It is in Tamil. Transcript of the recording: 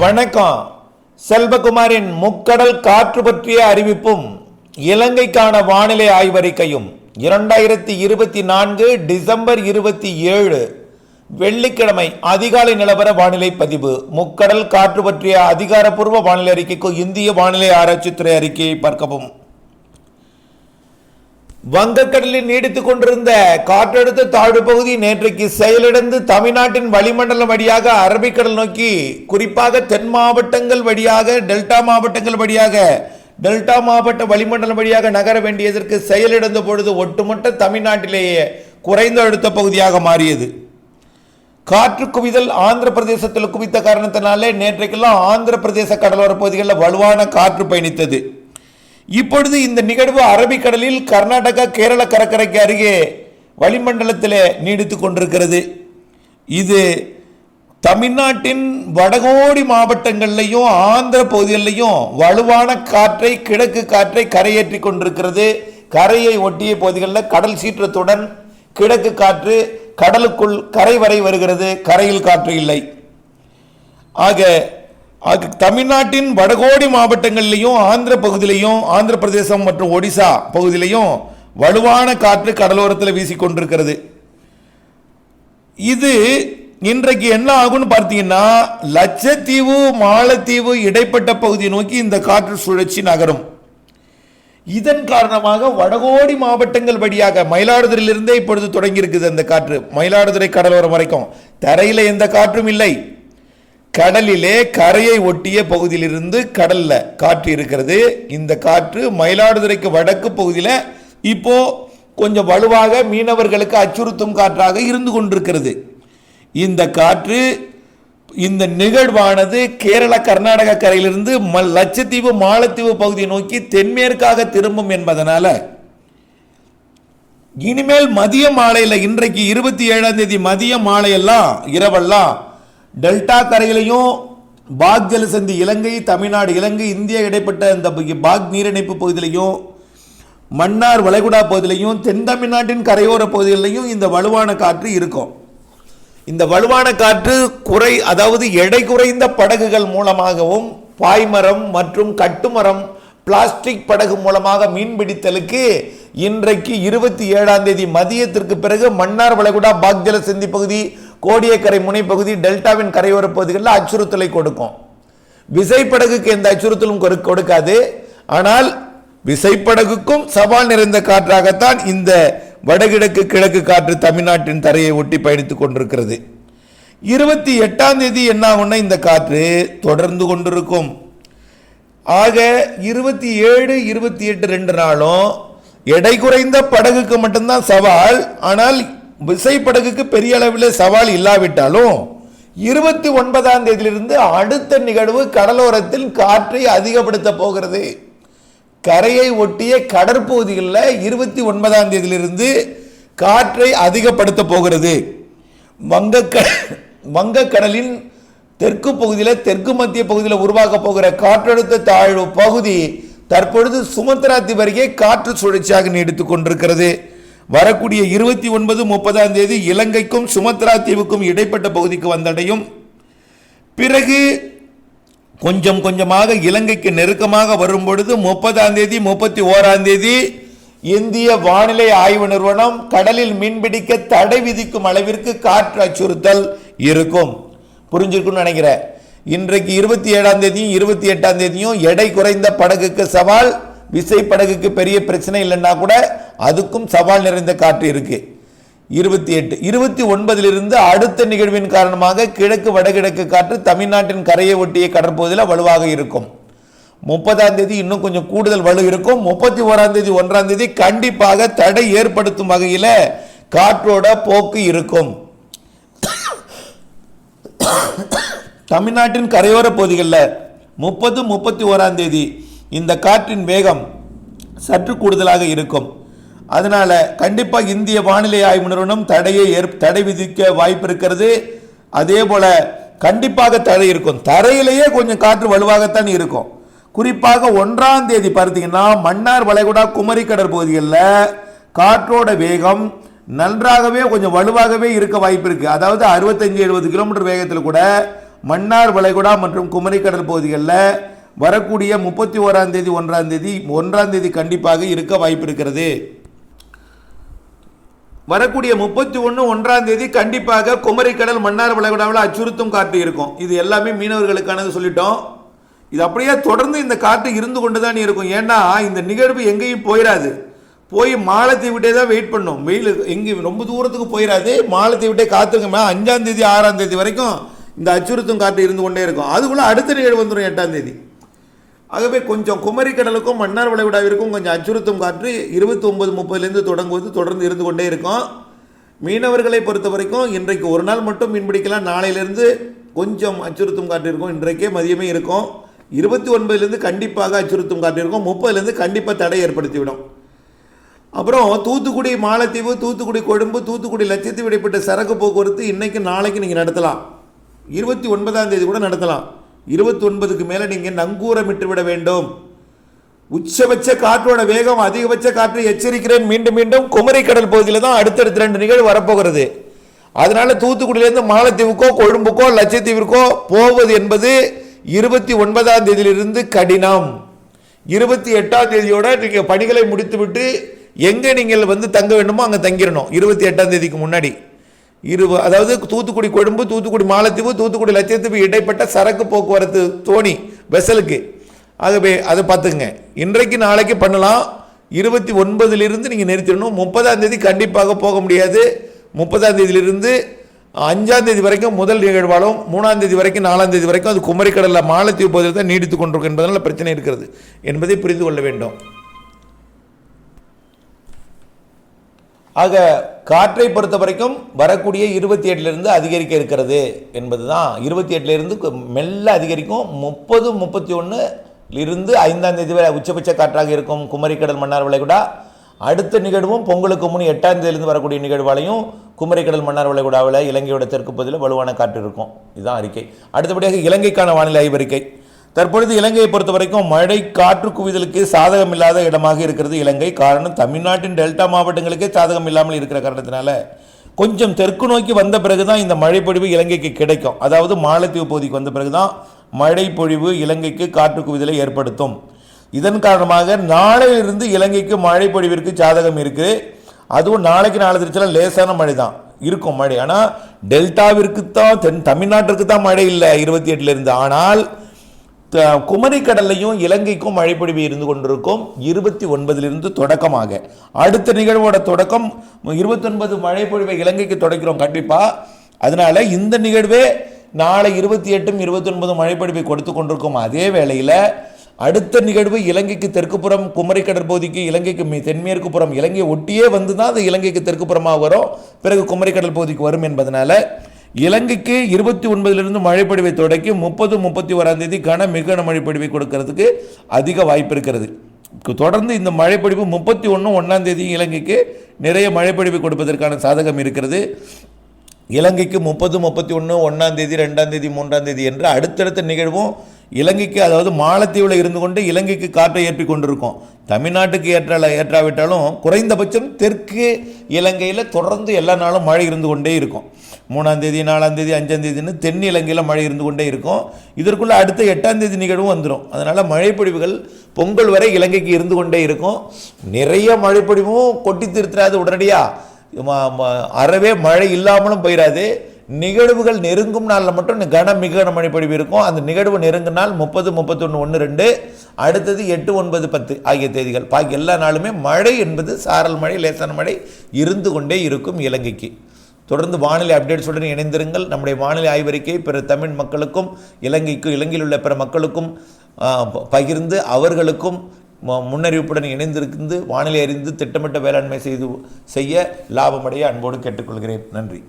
வணக்கம். செல்வகுமாரின் முக்கடல் காற்று பற்றிய அறிவிப்பும் இலங்கைக்கான வானிலை ஆய்வறிக்கையும் இரண்டாயிரத்தி இருபத்தி நான்கு டிசம்பர் இருபத்தி ஏழு வெள்ளிக்கிழமை அதிகாலை நிலவர வானிலை பதிவு. முக்கடல் காற்று பற்றிய அதிகாரப்பூர்வ வானிலை அறிக்கைக்கு இந்திய வானிலை ஆராய்ச்சித்துறை அறிக்கையை பார்க்கவும். வங்கக்கடலில் நீடித்துக் கொண்டிருந்த காற்றழுத்த தாழ்வு பகுதி நேற்றைக்கு செயலிழந்து தமிழ்நாட்டின் வளிமண்டலம் வழியாக அரபிக்கடல் நோக்கி குறிப்பாக தென் மாவட்டங்கள் வழியாக டெல்டா மாவட்டங்கள் வழியாக டெல்டா மாவட்ட வளிமண்டலம் வழியாக நகர வேண்டியதற்கு செயலிழந்த பொழுது ஒட்டுமொத்த தமிழ்நாட்டிலேயே குறைந்த அழுத்த பகுதியாக மாறியது. காற்று குவிதல் ஆந்திர பிரதேசத்தில் குவித்த காரணத்தினாலே நேற்றைக்கெல்லாம் ஆந்திர பிரதேச கடலோர பகுதிகளில் வலுவான காற்று பயணித்தது. இப்பொழுது இந்த நிகழ்வு அரபிக்கடலில் கர்நாடகா கேரள கடற்கரைக்கு அருகே வளிமண்டலத்தில் நீடித்து கொண்டிருக்கிறது. இது தமிழ்நாட்டின் வடகோடி மாவட்டங்கள்லையும் ஆந்திர பகுதிகளிலையும் வலுவான காற்றை கிழக்கு காற்றை கரையேற்றி கொண்டிருக்கிறது. கரையை ஒட்டிய பகுதிகளில் கடல் சீற்றத்துடன் கிழக்கு காற்று கடலுக்குள் கரை வரை வருகிறது. கரையில் காற்று இல்லை. ஆக அது தமிழ்நாட்டின் வடகோடி மாவட்டங்கள்லேயும் ஆந்திர பகுதியிலையும் ஆந்திர பிரதேசம் மற்றும் ஒடிசா பகுதியிலையும் வலுவான காற்று கடலோரத்தில் வீசிக்கொண்டிருக்கிறது இது இன்றைக்கு என்ன ஆகும்னு பார்த்தீங்கன்னா லட்சத்தீவு மாலத்தீவு இடைப்பட்ட பகுதியை நோக்கி இந்த காற்று சுழற்சி நகரும். இதன் காரணமாக வடகோடி மாவட்டங்கள் வழியாக மயிலாடுதுறையிலிருந்தே இப்பொழுது தொடங்கியிருக்குது அந்த காற்று. மயிலாடுதுறை கடலோரம் வரைக்கும். தரையில் எந்த காற்றும் இல்லை. கடலிலே கரையை ஒட்டிய பகுதியிலிருந்து கடல்ல காற்று இருக்கிறது. இந்த காற்று மயிலாடுதுறைக்கு வடக்கு பகுதியில் இப்போ கொஞ்சம் வலுவாக மீனவர்களுக்கு அச்சுறுத்தும் காற்றாக இருந்து கொண்டிருக்கிறது. இந்த காற்று இந்த நிகழ்வானது கேரள கர்நாடக கரையிலிருந்து ம லட்சத்தீவு மாலத்தீவு பகுதியை நோக்கி தென்மேற்காக திரும்பும் என்பதனால இனிமேல் மதிய மாலையில் இன்றைக்கு இருபத்தி ஏழாம் தேதி மதிய மாலையெல்லாம் இரவெல்லாம் டெல்டா கரையிலையும் பாக் ஜலசந்தி இலங்கை தமிழ்நாடு இலங்கை இந்தியா இடைப்பட்ட இந்த பாக் நீரிணைப்பு பகுதியிலையும் மன்னார் வளைகுடா பகுதியிலையும் தென் தமிழ்நாட்டின் கரையோர பகுதிகளிலையும் இந்த வலுவான காற்று இருக்கும். இந்த வலுவான காற்று குறை அதாவது எடை குறைந்த படகுகள் மூலமாகவும் பாய்மரம் மற்றும் கட்டுமரம் பிளாஸ்டிக் படகு மூலமாக மீன்பிடித்தலுக்கு இன்றைக்கு இருபத்தி ஏழாம் தேதி மதியத்திற்கு பிறகு மன்னார் வளைகுடா பாக்ஜல சிந்தி பகுதி கோடியக்கரை முனைப்பகுதி டெல்டாவின் கரையோர பகுதிகளில் அச்சுறுத்தலை கொடுக்கும். விசைப்படகுக்கு எந்த அச்சுறுத்தலும் கொடு- கொடுக்காது. ஆனால் விசைப்படகுக்கும் சவால் நிறைந்த காற்றாகத்தான் இந்த வடகிழக்கு கிழக்கு காற்று தமிழ்நாட்டின் தரையை ஒட்டி பயணித்துக் கொண்டிருக்கிறது. இருபத்தி எட்டாம் தேதி என்ன ஆகும்னா இந்த காற்று தொடர்ந்து கொண்டிருக்கும். ஆக இருபத்தி ஏழு இருபத்தி எட்டு ரெண்டு நாளும் எடை குறைந்த படகுக்கு மட்டும்தான் சவால். ஆனால் விசைப்படகுக்கு பெரிய அளவில் சவால் இல்லாவிட்டாலும் இருபத்தி ஒன்பதாம் தேதியிலிருந்து அடுத்த நிகழ்வு கடலோரத்தில் காற்றை அதிகப்படுத்த போகிறது. கரையை ஒட்டிய கடற்பகுதிகளில் இருபத்தி ஒன்பதாம் தேதியிலிருந்து காற்றை அதிகப்படுத்த போகிறது. வங்கக்க வங்கக்கடலின் தெற்கு பகுதியில் தெற்கு மத்திய பகுதியில் உருவாக போகிற காற்றழுத்த தாழ்வு பகுதி தற்பொழுது சுமத்ராத்தி வரையே அருகே காற்று சுழற்சியாக நீடித்துக் கொண்டிருக்கிறது. வரக்கூடிய இருபத்தி ஒன்பது முப்பதாம் தேதி இலங்கைக்கும் சுமத்ரா தீவுக்கும் இடைப்பட்ட பகுதிக்கு வந்தடையும். பிறகு கொஞ்சம் கொஞ்சமாக இலங்கைக்கு நெருக்கமாக வரும் பொழுது முப்பதாம் தேதி முப்பத்தி ஓராம் தேதி இந்திய வானிலை ஆய்வு நிறுவனம் கடலில் மீன்பிடிக்க தடை விதிக்கும் அளவிற்கு காற்று அச்சுறுத்தல் இருக்கும். புரிஞ்சிருக்கும்னு நினைக்கிறேன். இன்றைக்கு இருபத்தி ஏழாம் தேதியும் இருபத்தி எட்டாம் தேதியும் எடை குறைந்த படகுக்கு சவால். விசை படகுக்கு பெரிய பிரச்சனை இல்லைன்னா கூட அதுக்கும் சவால் நிறைந்த காற்று இருக்கு. இருபத்தி எட்டு இருபத்தி ஒன்பதிலிருந்து அடுத்த நிகழ்வின் காரணமாக கிழக்கு வடகிழக்கு காற்று தமிழ்நாட்டின் கரையை ஒட்டிய கடற்பகுதியில் வலுவாக இருக்கும். முப்பதாம் தேதி இன்னும் கொஞ்சம் கூடுதல் வலு இருக்கும். முப்பத்தி ஓராம் தேதி ஒன்றாம் தேதி கண்டிப்பாக தடை ஏற்படுத்தும் வகையில் காற்றோட போக்கு இருக்கும். தமிழ்நாட்டின் கரையோர பகுதிகளில் முப்பது முப்பத்தி ஓராம் தேதி இந்த காற்றின் வேகம் சற்று கூடுதலாக இருக்கும். அதனால் கண்டிப்பாக இந்திய வானிலை ஆய்வு நிறுவனம் தடையை ஏற் தடை விதிக்க வாய்ப்பு இருக்கிறது. அதே போல் கண்டிப்பாக தடை இருக்கும். தரையிலேயே கொஞ்சம் காற்று வலுவாகத்தான் இருக்கும். குறிப்பாக ஒன்றாம் தேதி பார்த்தீங்கன்னா மன்னார் வளைகுடா குமரி கடற்பகுதிகளில் காற்றோட வேகம் நன்றாகவே கொஞ்சம் வலுவாகவே இருக்க வாய்ப்பு இருக்குது அதாவது அறுபத்தஞ்சு எழுபது கிலோமீட்டர் வேகத்தில் கூட மன்னார் வளைகுடா மற்றும் குமரிக்கடல் பகுதிகளில் வரக்கூடிய முப்பத்தி ஓராம் தேதி ஒன்றாம் தேதி ஒன்றாம் தேதி கண்டிப்பாக இருக்க வாய்ப்பு இருக்கிறது வரக்கூடிய முப்பத்தி ஒன்று ஒன்றாம் தேதி கண்டிப்பாக குமரிக்கடல் மன்னார் வளைகுடாவில் அச்சுறுத்தும் காற்று இருக்கும். இது எல்லாமே மீனவர்களுக்கானது சொல்லிட்டோம். இது அப்படியே தொடர்ந்து இந்த காற்று இருந்து கொண்டு தான் இருக்கும். ஏன்னா இந்த நிகழ்வு எங்கேயும் போயிடாது போய் மாலத்தை விட்டே தான் வெயிட் பண்ணும். வெயில் எங்கேயும் ரொம்ப தூரத்துக்கு போயிடாது மாலத்தை விட்டே காத்துக்குமே அஞ்சாம் தேதி ஆறாம் தேதி வரைக்கும் இந்த அச்சுறுத்தும் காற்று இருந்து கொண்டே இருக்கும். அதுக்குள்ளே அடுத்த நிகழ்வு வந்துடும் எட்டாம் தேதி. ஆகவே கொஞ்சம் குமரி கடலுக்கும் மன்னார் வளைகுடாவிற்கும் கொஞ்சம் அச்சுறுத்தும் காற்று இருபத்தி ஒன்பது முப்பதுலேருந்து தொடங்குவது தொடர்ந்து இருந்து கொண்டே இருக்கும். மீனவர்களை பொறுத்த வரைக்கும் இன்றைக்கு ஒரு நாள் மட்டும் மீன்பிடிக்கலாம் நாளையிலேருந்து கொஞ்சம் அச்சுறுத்தும் காற்று இருக்கும். இன்றைக்கே மதியமே இருக்கும். இருபத்தி ஒன்பதுலேருந்து கண்டிப்பாக அச்சுறுத்தும் காற்று இருக்கும். முப்பதுலேருந்து கண்டிப்பாக தடை ஏற்படுத்திவிடும். அப்புறம் தூத்துக்குடி மாலத்தீவு தூத்துக்குடி கொழும்பு தூத்துக்குடி லட்சத்தீவு இடைப்பட்ட சரக்கு போக்குவரத்து இன்றைக்கு நாளைக்கு நீங்கள் நடத்தலாம். இருபத்தி ஒன்பதாம் தேதி கூட நடத்தலாம். இருபத்தி ஒன்பதுக்கு மேலே நீங்கள் நங்கூரமிட்டு விட வேண்டும். உச்சபட்ச காற்றோட வேகம் அதிகபட்ச காற்றை எச்சரிக்கிறேன். மீண்டும் மீண்டும் குமரி கடல் பகுதியில் தான் அடுத்தடுத்த ரெண்டு நிகழ்வு வரப்போகிறது. அதனால தூத்துக்குடியிலேருந்து மாலத்தீவுக்கோ கொழும்புக்கோ லட்சத்தீவிற்கோ போவது என்பது இருபத்தி ஒன்பதாம் தேதியிலிருந்து கடினம். இருபத்தி எட்டாம் தேதியோட நீங்கள் பணிகளை முடித்துவிட்டு எங்கே நீங்கள் வந்து தங்க வேண்டுமோ அங்கே தங்கிடணும் இருபத்தி எட்டாம் தேதிக்கு முன்னாடி. இரு அதாவது தூத்துக்குடி கொழும்பு தூத்துக்குடி மாலத்தீவு தூத்துக்குடி லட்சத்தீவு இடைப்பட்ட சரக்கு போக்குவரத்து தோணி வெசலுக்கு. ஆகவே அதை பார்த்துங்க இன்றைக்கு நாளைக்கு பண்ணலாம். இருபத்தி ஒன்பதுலேருந்து நீங்கள் நிறுத்திடணும். முப்பதாம் தேதி கண்டிப்பாக போக முடியாது. முப்பதாம் தேதியிலிருந்து அஞ்சாம் தேதி வரைக்கும் முதல் நிகழ்வாலும் மூணாம் தேதி வரைக்கும் நாலாம் தேதி வரைக்கும் அது குமரிக்கடலில் மாலத்தீவு பகுதியில் தான் நீடித்து கொண்டிருக்கும் என்பதனால் பிரச்சனை இருக்கிறது என்பதை புரிந்து கொள்ள வேண்டும். ஆக காற்றை பொறுத்த வரைக்கும் வரக்கூடிய இருபத்தி எட்டுலேருந்து அதிகரிக்க இருக்கிறது என்பது தான் இருபத்தி எட்டுலேருந்து மெல்ல அதிகரிக்கும். முப்பது முப்பத்தி ஒன்று இருந்து ஐந்தாம் தேதி வரை உச்சபட்ச காற்றாக இருக்கும் குமரிக்கடல் மன்னார் வளைகுடா. அடுத்த நிகழ்வும் பொங்கலுக்கு முன் எட்டாம் தேதியிலிருந்து வரக்கூடிய நிகழ்வாலையும் குமரிக்கடல் மன்னார் வளைகுடாவில் இலங்கையோட தெற்கு பகுதியில் வலுவான காற்று இருக்கும். இதுதான் அறிக்கை. அடுத்தபடியாக இலங்கைக்கான வானிலை ஆய்வறிக்கை தற்பொழுது இலங்கையை பொறுத்த வரைக்கும் மழை காற்று குவிதலுக்கு சாதகம் இல்லாத இடமாக இருக்கிறது இலங்கை. காரணம் தமிழ்நாட்டின் டெல்டா மாவட்டங்களுக்கே சாதகம் இல்லாமல் இருக்கிற காரணத்தினால கொஞ்சம் தெற்கு நோக்கி வந்த பிறகு தான் இந்த மழைப்பொழிவு இலங்கைக்கு கிடைக்கும். அதாவது மாலத்தீவு பகுதிக்கு வந்த பிறகு தான் மழை பொழிவு இலங்கைக்கு காற்று குவிதலை ஏற்படுத்தும். இதன் காரணமாக நாளையிலிருந்து இலங்கைக்கு மழை பொழிவிற்கு சாதகம் இருக்குது அதுவும் நாளைக்கு நாளை திருச்சியில் லேசான மழை தான் இருக்கும் மழை. ஆனால் டெல்டாவிற்கு தான் தென் தமிழ்நாட்டிற்கு தான் மழை இல்லை இருபத்தி எட்டுலேருந்து ஆனால் குமரி கடல்லையும் இலங்கைக்கும் மழைப்பொழிவு இருந்து கொண்டிருக்கும். இருபத்தி ஒன்பதிலிருந்து தொடக்கமாக. அடுத்த நிகழ்வோட தொடக்கம் இருபத்தொன்பது மழைப்பொழிவை இலங்கைக்கு தொடக்கிறோம் கண்டிப்பாக அதனால் இந்த நிகழ்வே நாளை இருபத்தி எட்டும் இருபத்தொன்பதும் மழைப்பொழிவை கொடுத்து கொண்டிருக்கும் அதே வேளையில் அடுத்த நிகழ்வு இலங்கைக்கு தெற்குப்புறம் குமரி கடற்பகுதிக்கு இலங்கைக்கு தென்மேற்கு புறம் இலங்கையை ஒட்டியே வந்து தான் அது இலங்கைக்கு தெற்குப்புறமாக வரும். பிறகு குமரி கடல் பகுதிக்கு வரும் என்பதனால இலங்கைக்கு இருபத்தி ஒன்பதிலிருந்து மழைப்பொழிவை தொடக்கி முப்பது முப்பத்தி ஓராம் தேதி கன மிக மழைப்பொழிவை கொடுக்கறதுக்கு அதிக வாய்ப்பு இருக்கிறது. தொடர்ந்து இந்த மழைப்பொழிவு முப்பத்தி ஒன்று ஒன்றாம் தேதி இலங்கைக்கு நிறைய மழைப்பொழிவு கொடுப்பதற்கான சாதகம் இருக்கிறது. இலங்கைக்கு முப்பது முப்பத்தி ஒன்று ஒன்றாம் தேதி ரெண்டாம் தேதி மூன்றாம் தேதி என்று அடுத்தடுத்த நிகழ்வும் இலங்கைக்கு அதாவது மாலத்தீவில் இருந்து கொண்டு இலங்கைக்கு காற்றை ஏற்றி கொண்டிருக்கோம். தமிழ்நாட்டுக்கு ஏற்ற ஏற்றாவிட்டாலும் குறைந்தபட்சம் தெற்கு இலங்கையில் தொடர்ந்து எல்லா நாளும் மழை இருந்து கொண்டே இருக்கும். மூணாம் தேதி நாலாம் தேதி அஞ்சாம் தேதின்னு தென் இலங்கையில் மழை இருந்து கொண்டே இருக்கும். இதற்குள்ளே அடுத்த எட்டாம் தேதி நிகழ்வும் வந்துடும் அதனால் மழைப்பொழிவுகள் பொங்கல் வரை இலங்கைக்கு இருந்து கொண்டே இருக்கும். நிறைய மழைப்பொழிவும் கொட்டி திருத்துறாது உடனடியாக ம- அறவே மழை இல்லாமலும் போயிடாது நிகழ்வுகள் நெருங்கும் நாளில் மட்டும் கன மிக கன மழைப்பொழிவு இருக்கும். அந்த நிகழ்வு நெருங்கும் நாள் முப்பது முப்பத்தொன்று ஒன்று ரெண்டு அடுத்தது எட்டு ஒன்பது பத்து ஆகிய தேதிகள். பாக்கி எல்லா நாளுமே மழை என்பது சாரல் மழை லேசான மழை இருந்து கொண்டே இருக்கும் இலங்கைக்கு. தொடர்ந்து வானிலை அப்டேட்ஸுடன் இணைந்திருங்கள். நம்முடைய வானிலை ஆய்வறிக்கை பிற தமிழ் மக்களுக்கும் இலங்கைக்கும் இலங்கையில் உள்ள பிற மக்களுக்கும் பகிர்ந்து அவர்களுக்கும் முன்னறிவிப்புடன் இணைந்திருந்து வானிலை அறிந்து திட்டமிட்ட வேளாண்மை செய்து செய்ய லாபமடைய அன்போடு கேட்டுக்கொள்கிறேன். நன்றி.